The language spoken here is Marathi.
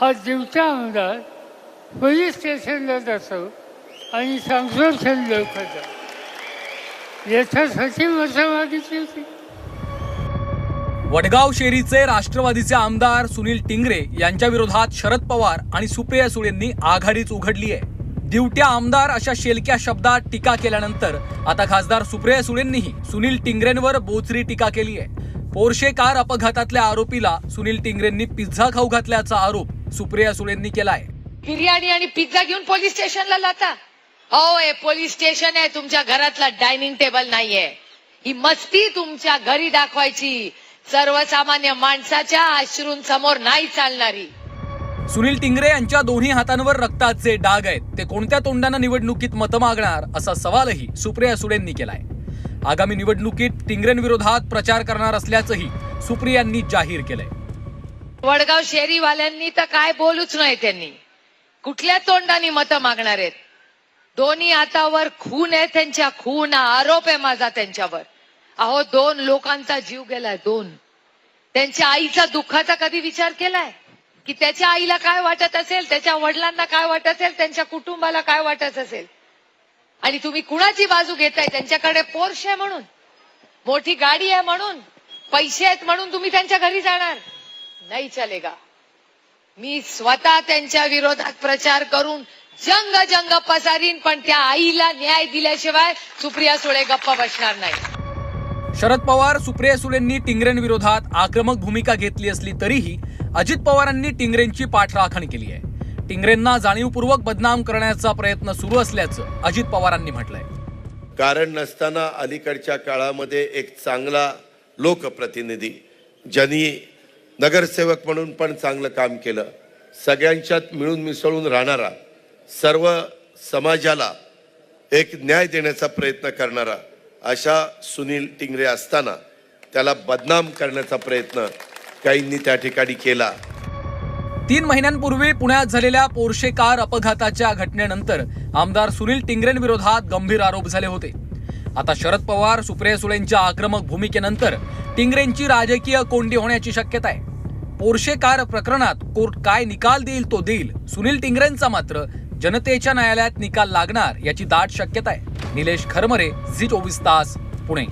हा दिवसा आमदार पोलीस स्टेशनला जातो आणि संरक्षण लोकांचा याच्यासाठी मतं मागितली होती. वडगाव शेरीचे राष्ट्रवादीचे आमदार सुनील टिंगरे यांच्या विरोधात शरद पवार आणि सुप्रिया सुळेंनी आघाडीच उघडली आहे. दिवट्या आमदार अशा शेलक्या शब्दात टीका केल्यानंतर आता खासदार सुप्रिया सुळेंनीही सुनील टिंगरेंवर बोचरी टीका केली आहे. पोर्शे कार अपघातातल्या आरोपीला सुनील टिंगरेंनी पिझ्झा खाऊ घातल्याचा आरोप सुप्रिया सुळेंनी केलाय. बिर्याणी आणि पिझ्झा घेऊन पोलीस स्टेशनला जाता. हो हे पोलीस स्टेशन आहे तुमच्या घरातला डायनिंग टेबल नाहीये. ही मस्ती तुमच्या घरी दाखवायची. सर्वसामान्य माणसाच्या अश्रूंसमोर नाही चालणारी. सुनील टिंगरे यांच्या दोन्ही हातांवर रक्ताचे डाग आहेत. ते कोणत्या तोंडानं निवडणुकीत मतं मागणार असा सवालही सुप्रिया सुळेंनी केलाय. आगामी निवडणुकीत टिंगरेंविरोधात प्रचार करणार असल्याचंही सुप्रियांनी जाहीर केलंय. वडगाव शेरीवाल्यांनी तर काय बोलूच नाही त्यांनी. कुठल्या तोंडाने मतं मागणार आहेत? दोन्ही हातावर खून आहे त्यांच्या खून आरोप आहे माझा त्यांच्यावर. अहो दोन लोकांचा जीव गेलाय दोन. त्यांच्या आईचा दुःखाचा कधी विचार केलाय? की त्याच्या आईला काय वाटत असेल त्याच्या वडिलांना काय वाटत असेल त्यांच्या कुटुंबाला काय वाटत असेल? आणि तुम्ही कुणाची बाजू घेताय? त्यांच्याकडे पोर्श आहे म्हणून. मोठी गाडी आहे म्हणून. पैसे आहेत म्हणून तुम्ही त्यांच्या घरी जाणार. नाही चलेगा. मी स्वतः त्यांच्या विरोधात प्रचार करून जंग जंग पसारीन पण त्या आईला न्याय दिल्याशिवाय सुप्रिया सुळे गप्प बसणार नाही. शरद पवार सुप्रिया सुळेंनी टिंगरेंविरोधात आक्रमक भूमिका घेतली असली तरीही अजित पवारांनी टिंगरेंची पाठराखण केली आहे. टिंगरेंना जाणीवपूर्वक बदनाम करण्याचा प्रयत्न सुरू असल्याचं अजित पवारांनी म्हटलंय. कारण नसताना अलीकडच्या काळामध्ये एक चांगला लोकप्रतिनिधी ज्यांनी नगरसेवक म्हणून पण चांगलं काम केलं. सगळ्यांच्यात मिळून मिसळून राहणारा सर्व समाजाला एक न्याय देण्याचा प्रयत्न करणारा अशा सुनील टिंगरे असताना त्याला बदनाम करण्याचा प्रयत्न काहींनी त्या ठिकाणी केला. तीन महिन्यांपूर्वी पुण्यात झालेल्या पोर्शे कार अपघाताच्या घटनेनंतर आमदार सुनील टिंगरेंविरोधात गंभीर आरोप झाले होते. आता शरद पवार सुप्रिया सुळेंच्या आक्रमक भूमिकेनंतर टिंगरेंची राजकीय कोंडी होण्याची शक्यता आहे. पोर्शे कार प्रकरणात कोर्ट काय निकाल देईल तो देईल. सुनील टिंगरेंचा मात्र जनतेच्या न्यायालयात निकाल लागणार याची दाट शक्यता आहे. निलेश खरमरे झी चोवीस तास पुणे.